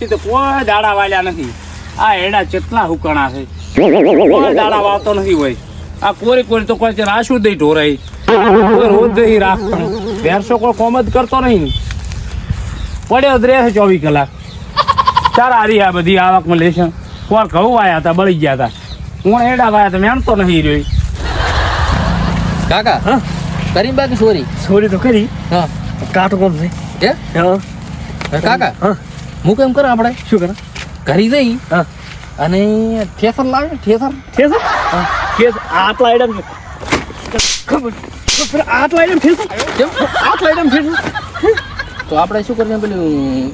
વર્ષથી તો કોઈ દાડા વાલ્યા નથી. આ એડા કેટલા હુકણા છે. કોઈ દાડા વાવતો નથી હોય. આ કોરી કોરી તો કોઈ રાશું દઈ ઢોરાઈ રોજ દઈ રાખ પણ ભેરસો કોઈ કોમ જ કરતો નહીં. પડ્યો જ રહે ચોવીસ કલાક. ચાર હારી આ બધી આવકમાં લેશે કોણ ઘઉં વાયા હતા બળી ગયા હતા. કોણ એડા વાયા હતા મેણતો નહીં રહ્યો. કાકા હા? કરી બાકી સોરી. સોરી તો કરી. હા. કાટો કોમ છે. હે? હા. કાકા હા. હું કેમ કરે આપણે શું કરે? ઘરી જઈ. હા. અને ઠેસર લાવે ઠેસર? ઠેસર? છે આટલા આઈટમ ખબર આટલા આઈટમ છે સર કેમ? આટલા આઈટમ છે સર તો આપણે શું કરીએ? પેલું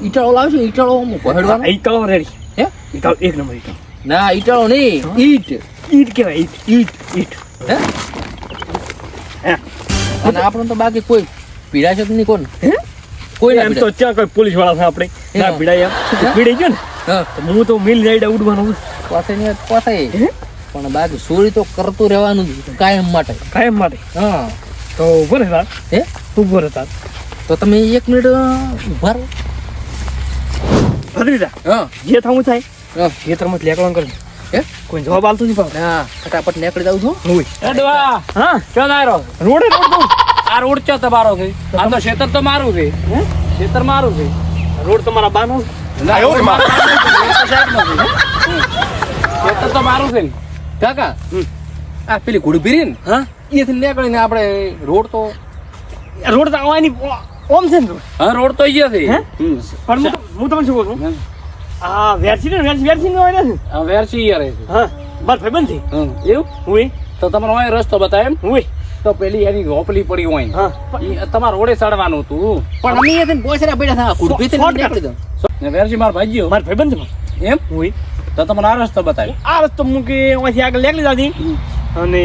ઈટાળો લાવશું ઈટાળો અમુક પહેરવાનો ઈટાળો રેડી હે? ઈટાળો એક નંબર ઈટાળો. ના ઈટાળો નહીં ઈટ. ઈટ કહેવાય ઈટ. ઈટ. ઈટ. હે? અને આપણને તો બાકી કોઈ પીડાશે જ નહીં કોણ? કોઈ એમ તો. ચા કોઈ પોલીસવાળા છે આપણે. ના હા. એમ પીડાઈ ગયો ને? હું. તો મિલ જાય ઉડવાનો. પાસે ને પાસે હે? પણ બાકી ચોરી તો કરતું રહેવાનું જ કાયમ માટે. કાયમ માટે? હા. તો ઊભો રહે તાર. હે? ઊભો રહેતા તો તમે એક મિનિટ ઊભા રહો. ભદ્રીજા હા. જે થવું થાય? ખેતરમાં લેકડો કરે. હે? કોઈ જવાબ આલતો નહીં પણ હા ફટાફટ નીકળી જાઉં છું. હું અડવા હા? ચો દાયરો રોડે રોડ આ રોડ ચો તમારો છે? આ તો ખેતર તો મારું છે. હે? ખેતર મારું છે. રોડ તમારા બાનો? ના, તો મારું છે ને. કાકા. આ પેલી ઘોડી પીરી ને હા? એથી નીકળીને આપણે રોડ તો રોડ તો આવવાની ઓમ છે ને રોડ. હા રોડ તો અહીંયા છે. પણ હું તમને શું કહું છું? આ વેરસી ને વેરસી વેરસી નો છે? આ વેરસી અહીંયા રહે છે. હા બસ ભાઈબંધ છે હમ. એવું? હું તો તમારો રસ્તો બતાવે એમ. હું તો પેલી એની રોપલી પડી હોય. તમારે રોડે ચડવાનું હતું. પણ અમે એથી બોસરા પડ્યા હતા. નીકળી જાઉં ને વેરજી માર ભાઈજીઓ. માર ભાઈબંધ. એમ? હોય. તો તમને આ રસ્તો બતાવ્યો આ રસ્તો મૂકી કે અહીંથી આગળ લેકલી દાદી અને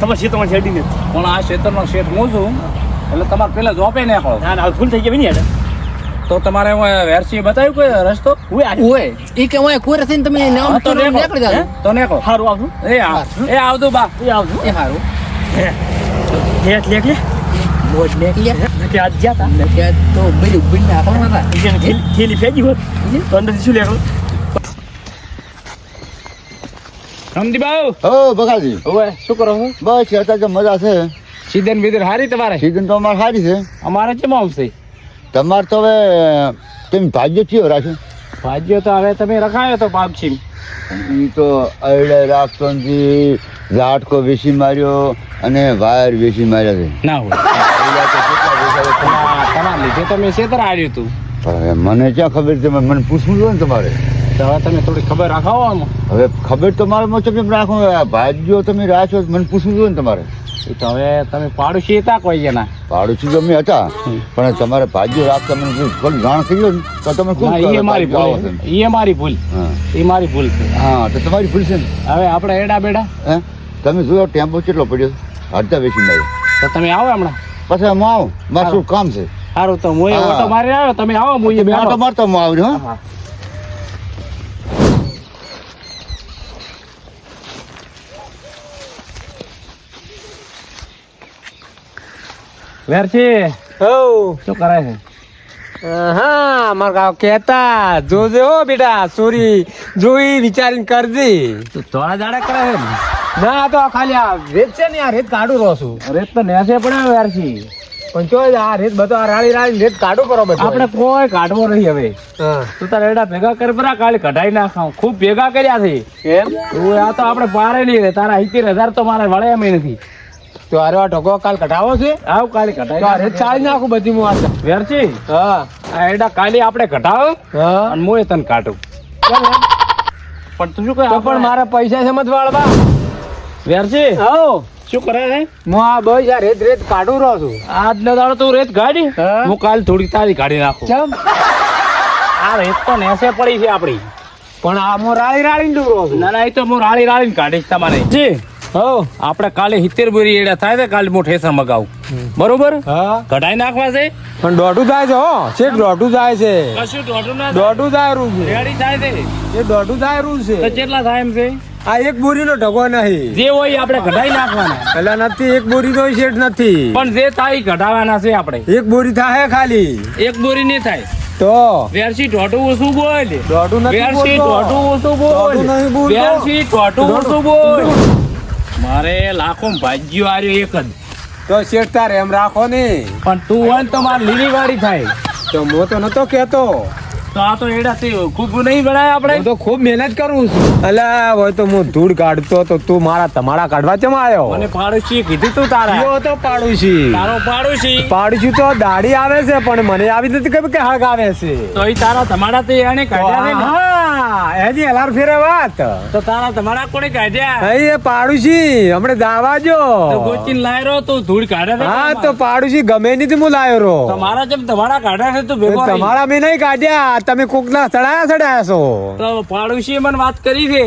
તમારે ખેતરમાં છેડી ને પણ આ ક્ષેત્રનો શેઠ હું છું. એટલે તમારે પેલા જોપે નાખો ના ના ભૂલ થઈ ગઈ નહીં તો તમારે હું વેરસી બતાવ્યું કોઈ રસ્તો? હોય હોય. ઈ કે હોય કોઈ થઈને તમે નામ તો તો નેકો. નીકળી તો નેકો સારું આવજો. એ આવ એ આવજો બા. એ આવજો. એ હારું. લેટ લેટ લે મોજ નીકળી કે આજ ગયા તા? એટલે તો પેલું બિલ નાખવાના હતા. એને થેલી થેલી ફેંકી હોત તો અંદરથી શું લેકડું સમજી બાઉ. ઓ બગાજી હવે શું કરો છો? બસ અત્યારે તો મજા છે. સીધન બીધન હારી તમારે? સીઝન તો અમારે સારી છે. અમારે કેમ આવશે? તમારે તો હવે તેમ ભાગ્ય થયો રાખ્યું ભાગ્ય તો હવે તમે રખાયો તો પાપછી એ તો અડે રાખતો ઝાટકો વેસી માર્યો. અને વાયર વેચી માર્યા છે. ના હોય. તમારે તો લીધે તો મેં છેતર આડ્યું હતું પણ મને ક્યાં ખબર છે? મને પૂછવું જોઈએ ને તમારે. તો હવે તમે થોડી ખબર રાખાવો આમાં. હવે ખબર તો મારે મોચમ કેમ રાખો. ભાજીઓ તમે રાખો મને પૂછવું જોઈએ ને તમારે. એ તો હવે તમે પાડોશી હતા કોઈ એના. પાડોશી અમે હતા. પણ તમારે ભાજીઓ રાખતા મને થોડી જાણ થઈ ગયો ને તો તમે એ મારી ભૂલ. એ મારી ભૂલ. હા. એ મારી ભૂલ છે. હા તો તમારી ભૂલ છે ને? હવે આપણે એડા બેડા. હે? તમે જોયો ટેમ્પો કેટલો પડ્યો? અડધા વેચી માર્યો તો તમે આવો હમણાં. પછી હું આવું? મારે શું કામ છે? સારું તો હું ઓટો મારી આવ્યો તમે આવો હું એ આટો મારતો હું આવજો હો. હા. વેરચી હો શું કરે છે? હા મારા ગાવ કેતા જોજે હો બેટા સોરી જોઈ વિચારીને કરજે. તો થોડા દાડા કરે છે? ને? તો ખાલી આ રેત છે ને આ રેત કાઢું રહો છું. રેત તો નેસે પડે વેરછી પણ જો આ રેત બધો આ રાળી રાળી રેત કાઢું કરો બધો. આપણે કોઈ કાઢવો નહીં હવે. તું તારા એડા ભેગા કર પરા કાલે કઢાઈ નાખાવ ખૂબ ભેગા કર્યા છે. એમ તું આ તો આપણે પારે નહીં રે. તારા સિત્તેર હજાર તો મારે વળે એમ નથી. તો આરે આ ઢોકો કાલ કઢાવો છે? આવ કાલે કઢાઈ રેત ચાળી નાખું બધી હું આ વેરચી હા. આ એડા કાલે આપણે કઢાવો અને એ તને કાઢું. પણ તું શું કહે? પણ મારા પૈસા સમજ વાળવા. વેરછી હો શું કરે છે હું આ બસ આ રેત રેત કાઢું રહ્યો છું. આજનો દાડો તું રેત કાઢી હા. હું કાલ થોડી તારી કાઢી નાખું. ચમ. આ રેત તો નેસે પડી છે આપણી પણ આ હું રાળી રાળી દૂર છું. ના ના એ તો હું રાળી રાળીને કાઢીશ તમારે. જી. હો આપણે કાલે સિત્તેર બોરી એડા થાય છે કાલે ઠેસર મગાવું. બરોબર? હા. નાખવા છે? પણ દોઢું થાય છે હો. છે દોઢું થાય છે. કશું દોઢું ના દોઢું થાય રૂ છે રેડી થાય છે. એ દોઢું થાય રૂ તો છે કેટલા થાય એમ છે? આ એક બોરીનો ઢગો નહીં. જે હોય આપણે કઢાઈ નાખવાના. પેલા નથી એક બોરીનો શેઠ નથી. પણ જે થાય કઢાવાના છે આપણે. એક બોરી થાય ખાલી. એક બોરી નહીં થાય. તો? વેરસી ટોટું ઓછું બોલ. ટોટું નથી વેરસી ટોટું ઓછું બોલ. વેરસી ટોટું ઓછું બોલ. મારે લાખો ભાગ્યો આર્યો એક જ. તો શેઠ તારે એમ રાખો ને. પણ તું હોય તો મારે લીલી વાળી થાય. તો હું તો નતો કેતો તો આ તો એડા તે ખૂબ નહીં ગણાય આપણે. તો ખૂબ મહેનત કરું છું. અલા હોય તો હું ધૂળ કાઢતો તો તું મારા તમારા કાઢવા ચમ આવ્યો? મને પાડોશી કીધું તું તારા. યો તો પાડોશી? તારો પાડોશી. પાડોશી તો દાઢી આવે છે પણ મને આવી નથી કે હગ આવે છે. તો એ તારા તમારા તે એને કાઢ્યા હા એની હલાર ફેરે વાત. તો તારા તમારા કોણે કાઢ્યા. એ પાડુશી હમણે દાવા જો. ગોચીન લાયરો તો ધૂળ કાઢે હા તો પાડુશી ગમે નહીં હું લાયો રો તમારા જેમ તમારા કાઢ્યા છે તો ભેગો તમારા મેં નહીં કાઢ્યા તમે કોક ના ચડાયા ચડાયા છો. તો પાડોશીએ મને વાત કરી છે.